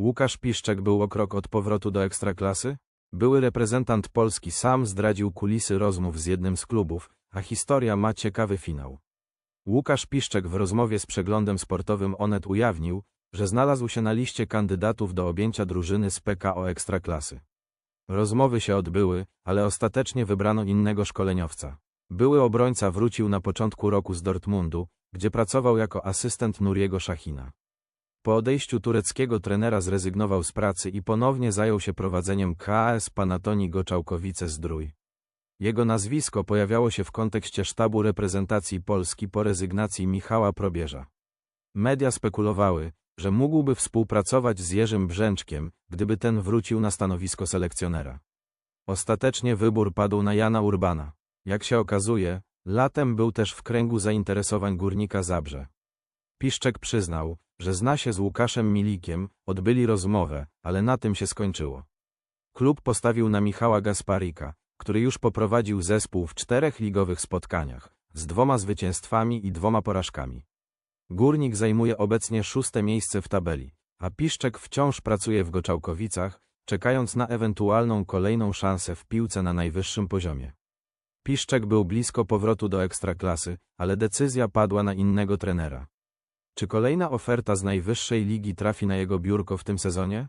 Łukasz Piszczek był o krok od powrotu do Ekstraklasy? Były reprezentant Polski sam zdradził kulisy rozmów z jednym z klubów, a historia ma ciekawy finał. Łukasz Piszczek w rozmowie z przeglądem sportowym Onet ujawnił, że znalazł się na liście kandydatów do objęcia drużyny z PKO Ekstraklasy. Rozmowy się odbyły, ale ostatecznie wybrano innego szkoleniowca. Były obrońca wrócił na początku roku z Dortmundu, gdzie pracował jako asystent Nuriego Szachina. Po odejściu tureckiego trenera zrezygnował z pracy i ponownie zajął się prowadzeniem KAS Panatonii Goczałkowice-Zdrój. Jego nazwisko pojawiało się w kontekście sztabu reprezentacji Polski po rezygnacji Michała Probierza. Media spekulowały, że mógłby współpracować z Jerzym Brzęczkiem, gdyby ten wrócił na stanowisko selekcjonera. Ostatecznie wybór padł na Jana Urbana. Jak się okazuje, latem był też w kręgu zainteresowań Górnika Zabrze. Piszczek przyznał, że zna się z Łukaszem Milikiem, odbyli rozmowę, ale na tym się skończyło. Klub postawił na Michała Gasparika, który już poprowadził zespół w czterech ligowych spotkaniach, z dwoma zwycięstwami i dwoma porażkami. Górnik zajmuje obecnie szóste miejsce w tabeli, a Piszczek wciąż pracuje w Goczałkowicach, czekając na ewentualną kolejną szansę w piłce na najwyższym poziomie. Piszczek był blisko powrotu do ekstraklasy, ale decyzja padła na innego trenera. Czy kolejna oferta z najwyższej ligi trafi na jego biurko w tym sezonie?